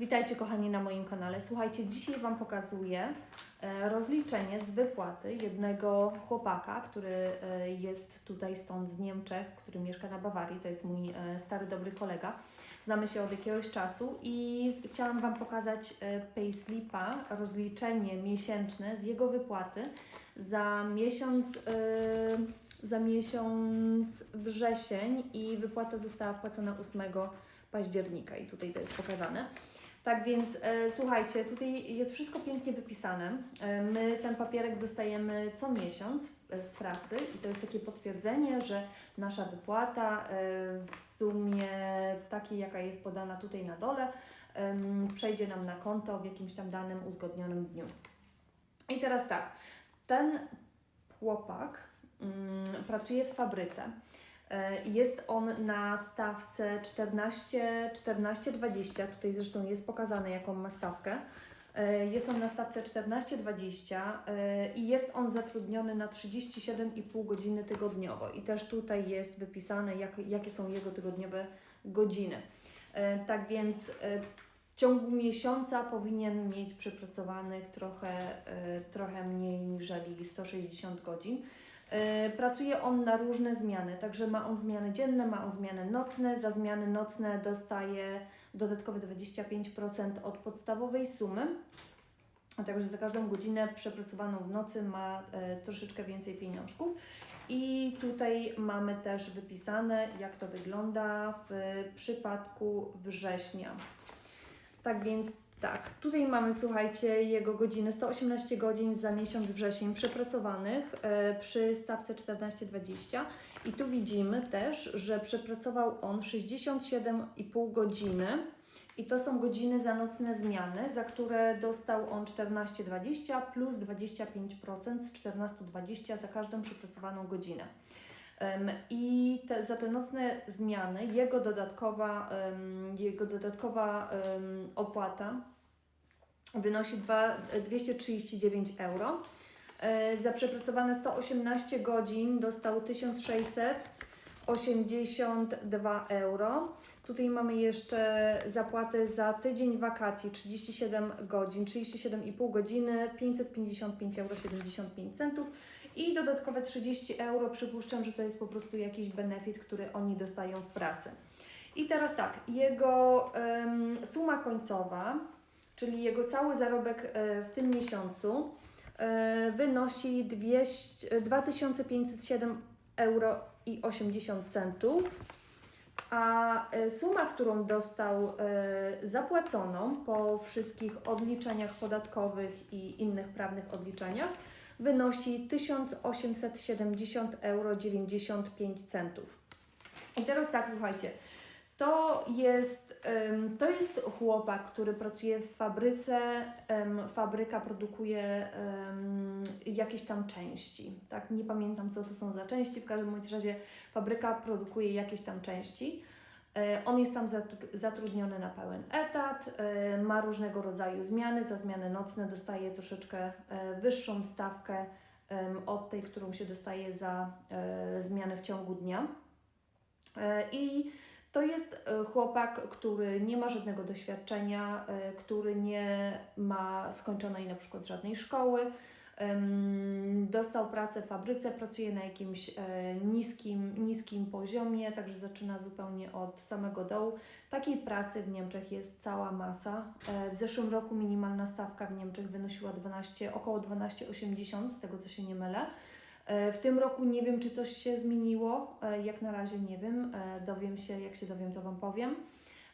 Witajcie kochani na moim kanale. Słuchajcie, dzisiaj Wam pokazuję e, rozliczenie z wypłaty jednego chłopaka, który e, jest tutaj stąd z Niemczech, który mieszka na Bawarii. To jest mój e, stary, dobry kolega. Znamy się od jakiegoś czasu i chciałam Wam pokazać payslipa, rozliczenie miesięczne z jego wypłaty za miesiąc, za miesiąc wrzesień i wypłata została wpłacona 8 października i tutaj to jest pokazane. Tak więc e, słuchajcie, tutaj jest wszystko pięknie wypisane. E, my ten papierek dostajemy co miesiąc e, z pracy i to jest takie potwierdzenie, że nasza wypłata e, w sumie takiej, jaka jest podana tutaj na dole, em, przejdzie nam na konto w jakimś tam danym uzgodnionym dniu. I teraz tak, ten chłopak mm, pracuje w fabryce. E, Jest on na stawce 14, 14, 20. Tutaj zresztą jest pokazane, jaką ma stawkę. E, Jest on na stawce 14-20 e, i jest on zatrudniony na 37,5 godziny tygodniowo. I też tutaj jest wypisane, jak, jakie są jego tygodniowe godziny. Tak więc w ciągu miesiąca powinien mieć przepracowanych trochę, trochę mniej niżeli 160 godzin. E, Pracuje on na różne zmiany, także ma on zmiany dzienne, ma on zmiany nocne. Za zmiany nocne dostaje dodatkowe 25% od podstawowej sumy. A Także za każdą godzinę przepracowaną w nocy ma e, troszeczkę więcej pieniążków. I tutaj mamy też wypisane, jak to wygląda w przypadku września. Tak więc tak, tutaj mamy, słuchajcie, jego godziny, 118 godzin za miesiąc wrzesień przepracowanych e, przy stawce 14,20 i tu widzimy też, że przepracował on 67,5 godziny i to są godziny za nocne zmiany, za które dostał on 14,20 plus 25% z 14,20 za każdą przepracowaną godzinę. I te, za te nocne zmiany jego dodatkowa, jego dodatkowa opłata wynosi dwa- 239 euro. E, Za przepracowane 118 godzin dostał 1682 euro. Tutaj mamy jeszcze zapłatę za tydzień wakacji 37 godzin, 37,5 godziny, 555,75 euro centów i dodatkowe 30 euro. Przypuszczam, że to jest po prostu jakiś benefit, który oni dostają w pracy. I teraz tak, jego suma końcowa, czyli jego cały zarobek e, w tym miesiącu e, wynosi 200, 2507 euro i 80 centów. A e, suma, którą dostał e, zapłaconą po wszystkich odliczeniach podatkowych i innych prawnych odliczeniach, wynosi 1870 euro 95 centów. I teraz tak, słuchajcie, to jest, to jest chłopak, który pracuje w fabryce. Fabryka produkuje jakieś tam części. Tak, nie pamiętam co to są za części. W każdym razie fabryka produkuje jakieś tam części. E, On jest tam zatru- zatrudniony na pełen etat, e, ma różnego rodzaju zmiany. Za zmiany nocne dostaje troszeczkę e, wyższą stawkę od tej, którą się dostaje za zmiany w ciągu dnia. I to jest e, chłopak, który nie ma żadnego doświadczenia, e, który nie ma skończonej na przykład żadnej szkoły. Dostał pracę w fabryce, pracuje na jakimś e, niskim, niskim poziomie, także zaczyna zupełnie od samego dołu. Takiej pracy w Niemczech jest cała masa. W zeszłym roku minimalna stawka w Niemczech wynosiła 12, około 12,80, z tego co się nie mylę. E, W tym roku nie wiem, czy coś się zmieniło. E, Jak na razie nie wiem. E, Dowiem się, jak się dowiem, to Wam powiem.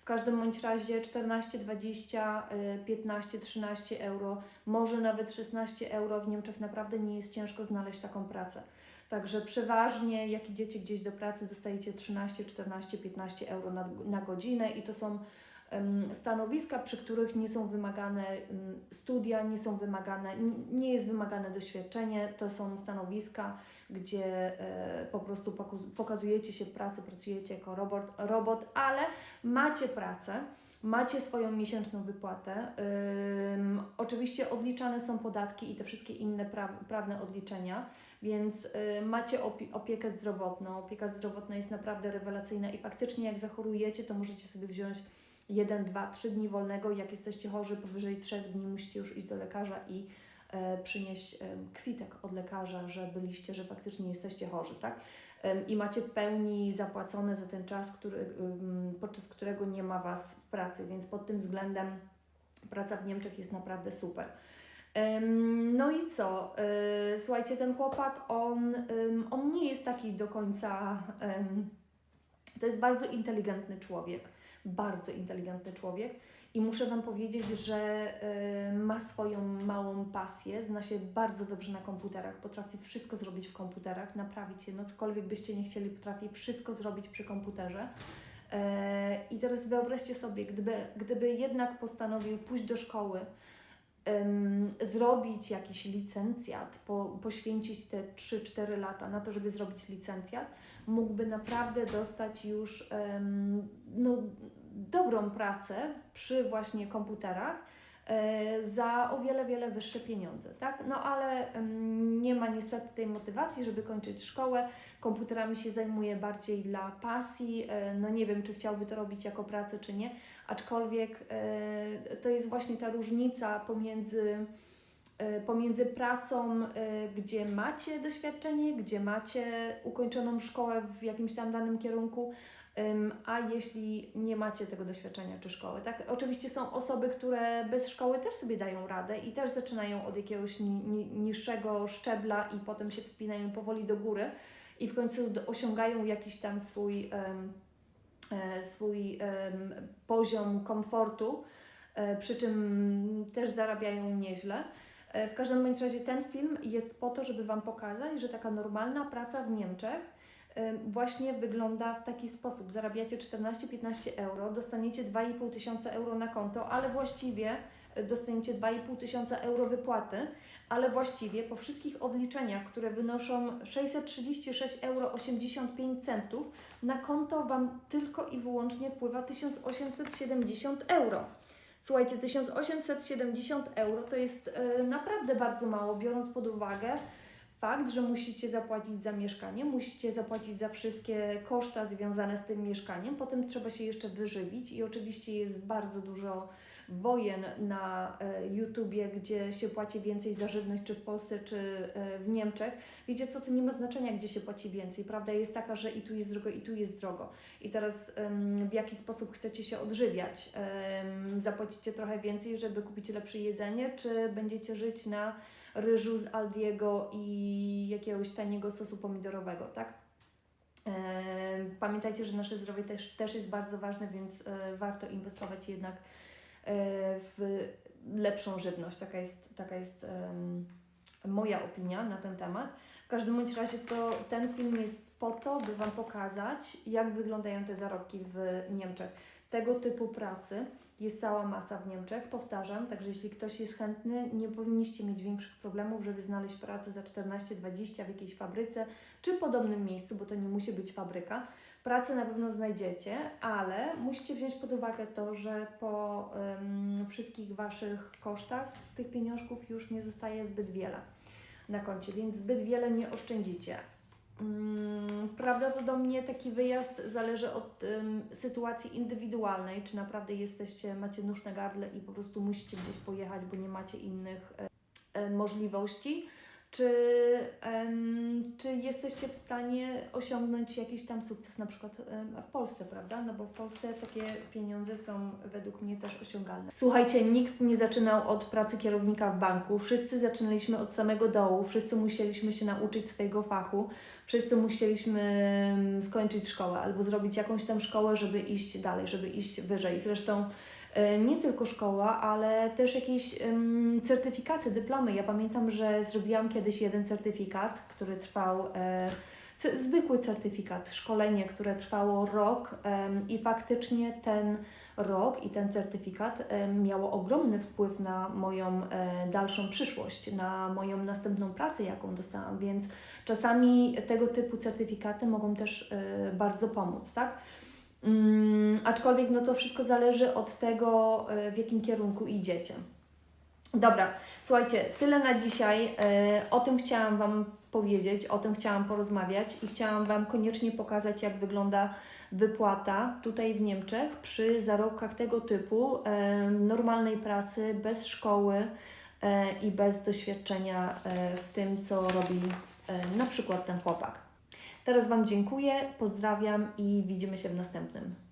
W każdym bądź razie 14, 20, e, 15, 13 euro, może nawet 16 euro. W Niemczech naprawdę nie jest ciężko znaleźć taką pracę. Także przeważnie, jak idziecie gdzieś do pracy, dostajecie 13, 14, 15 euro na, na godzinę i to są stanowiska, przy których nie są wymagane studia, nie są wymagane, nie jest wymagane doświadczenie. To są stanowiska, gdzie e, po prostu pokazujecie się w pracy, pracujecie jako robot, robot, ale macie pracę, macie swoją miesięczną wypłatę. Oczywiście odliczane są podatki i te wszystkie inne pra- prawne odliczenia, więc y, macie opi- opiekę zdrowotną. Opieka zdrowotna jest naprawdę rewelacyjna i faktycznie jak zachorujecie, to możecie sobie wziąć 1, 2, 3 dni wolnego. Jak jesteście chorzy powyżej 3 dni, musicie już iść do lekarza i e, przynieść em, kwitek od lekarza, że byliście, że faktycznie jesteście chorzy, tak? Em, I macie w pełni zapłacone za ten czas, który, podczas którego nie ma Was w pracy, więc pod tym względem praca w Niemczech jest naprawdę super. No i co? E, Słuchajcie, ten chłopak, on, on nie jest taki do końca. To jest bardzo inteligentny człowiek. Bardzo inteligentny człowiek. I muszę Wam powiedzieć, że e, ma swoją małą pasję, zna się bardzo dobrze na komputerach, potrafi wszystko zrobić w komputerach, naprawić je, no cokolwiek byście nie chcieli, potrafi wszystko zrobić przy komputerze. E, I teraz wyobraźcie sobie, gdyby, gdyby jednak postanowił pójść do szkoły, zrobić jakiś licencjat, po, poświęcić te 3-4 lata na to, żeby zrobić licencjat, mógłby naprawdę dostać już em, no, dobrą pracę przy właśnie komputerach za o wiele, wiele wyższe pieniądze, tak? No ale nie ma niestety tej motywacji, żeby kończyć szkołę. Komputerami się zajmuje bardziej dla pasji. E, no nie wiem, czy chciałby to robić jako pracę, czy nie, aczkolwiek e, to jest właśnie ta różnica pomiędzy e, pomiędzy pracą, e, gdzie macie doświadczenie, gdzie macie ukończoną szkołę w jakimś tam danym kierunku, a jeśli nie macie tego doświadczenia czy szkoły, tak? Oczywiście są osoby, które bez szkoły też sobie dają radę i też zaczynają od jakiegoś ni, ni, niższego szczebla i potem się wspinają powoli do góry i w końcu osiągają jakiś tam swój, e, swój em, poziom komfortu, e, przy czym też zarabiają nieźle. E, W każdym bądź razie ten film jest po to, żeby Wam pokazać, że taka normalna praca w Niemczech właśnie wygląda w taki sposób. Zarabiacie 14-15 euro, dostaniecie 2,5 tysiąca euro na konto, ale właściwie y, dostaniecie 2,5 tysiąca euro wypłaty, ale właściwie po wszystkich odliczeniach, które wynoszą 636 euro 85 centów, na konto Wam tylko i wyłącznie wpływa 1870 euro. Słuchajcie, 1870 euro to jest y, naprawdę bardzo mało, biorąc pod uwagę, fakt, że musicie zapłacić za mieszkanie, musicie zapłacić za wszystkie koszta związane z tym mieszkaniem, potem trzeba się jeszcze wyżywić i oczywiście jest bardzo dużo wojen na e, YouTubie, gdzie się płaci więcej za żywność, czy w Polsce, czy e, w Niemczech. Wiecie co, to nie ma znaczenia, gdzie się płaci więcej. Prawda jest taka, że i tu jest drogo, i tu jest drogo. I teraz w jaki sposób chcecie się odżywiać? Zapłacicie trochę więcej, żeby kupić lepsze jedzenie, czy będziecie żyć na ryżu z Aldiego i jakiegoś taniego sosu pomidorowego, tak? E, Pamiętajcie, że nasze zdrowie też, też jest bardzo ważne, więc e, warto inwestować jednak e, w lepszą żywność. Taka jest, taka jest moja opinia na ten temat. W każdym bądź razie to ten film jest po to, by Wam pokazać, jak wyglądają te zarobki w Niemczech. Tego typu pracy jest cała masa w Niemczech, powtarzam, także jeśli ktoś jest chętny, nie powinniście mieć większych problemów, żeby znaleźć pracę za 14-20 w jakiejś fabryce czy podobnym miejscu, bo to nie musi być fabryka. Pracę na pewno znajdziecie, ale musicie wziąć pod uwagę to, że po em, wszystkich Waszych kosztach tych pieniążków już nie zostaje zbyt wiele na koncie, więc zbyt wiele nie oszczędzicie. Mm, Prawdopodobnie taki wyjazd zależy od ym, sytuacji indywidualnej, czy naprawdę jesteście, macie nóż na gardle i po prostu musicie gdzieś pojechać, bo nie macie innych e, e, możliwości, czy, em, czy jesteście w stanie osiągnąć jakiś tam sukces na przykład em, w Polsce, prawda? No bo w Polsce takie pieniądze są według mnie też osiągalne. Słuchajcie, nikt nie zaczynał od pracy kierownika w banku, wszyscy zaczynaliśmy od samego dołu, wszyscy musieliśmy się nauczyć swojego fachu, wszyscy musieliśmy skończyć szkołę albo zrobić jakąś tam szkołę, żeby iść dalej, żeby iść wyżej. Zresztą nie tylko szkoła, ale też jakieś certyfikaty, dyplomy. Ja pamiętam, że zrobiłam kiedyś jeden certyfikat, który trwał. E, zwykły certyfikat, szkolenie, które trwało rok i faktycznie ten rok i ten certyfikat miało ogromny wpływ na moją e, dalszą przyszłość, na moją następną pracę, jaką dostałam, więc czasami tego typu certyfikaty mogą też e, bardzo pomóc, tak? Mm, aczkolwiek no to wszystko zależy od tego, e, w jakim kierunku idziecie. Dobra, słuchajcie, tyle na dzisiaj. E, O tym chciałam Wam powiedzieć, o tym chciałam porozmawiać i chciałam Wam koniecznie pokazać, jak wygląda wypłata tutaj w Niemczech przy zarobkach tego typu, e, normalnej pracy, bez szkoły i bez doświadczenia w tym, co robi na przykład ten chłopak. Teraz Wam dziękuję, pozdrawiam i widzimy się w następnym.